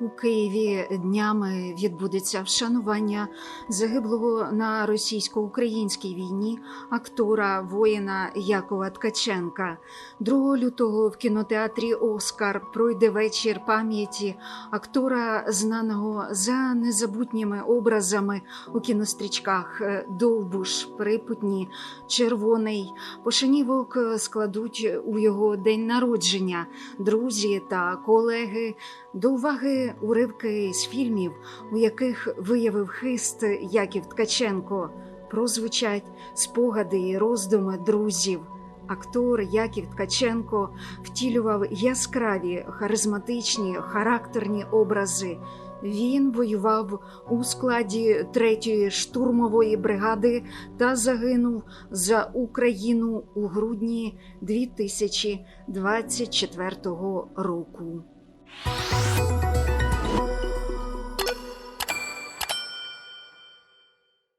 У Києві днями відбудеться вшанування загиблого на російсько-українській війні актора воїна Якова Ткаченка. 2 лютого в кінотеатрі Оскар пройде вечір пам'яті актора, знаного за незабутніми образами у кінострічках е, Довбуш, Припутні, Червоний. Пошанівок складуть у його день народження друзі та колеги. До уваги уривки з фільмів, у яких виявив хист Яків Ткаченко, прозвучать спогади і роздуми друзів. Актор Яків Ткаченко втілював яскраві, харизматичні, характерні образи. Він воював у складі третьої штурмової бригади та загинув за Україну у грудні 2024 року.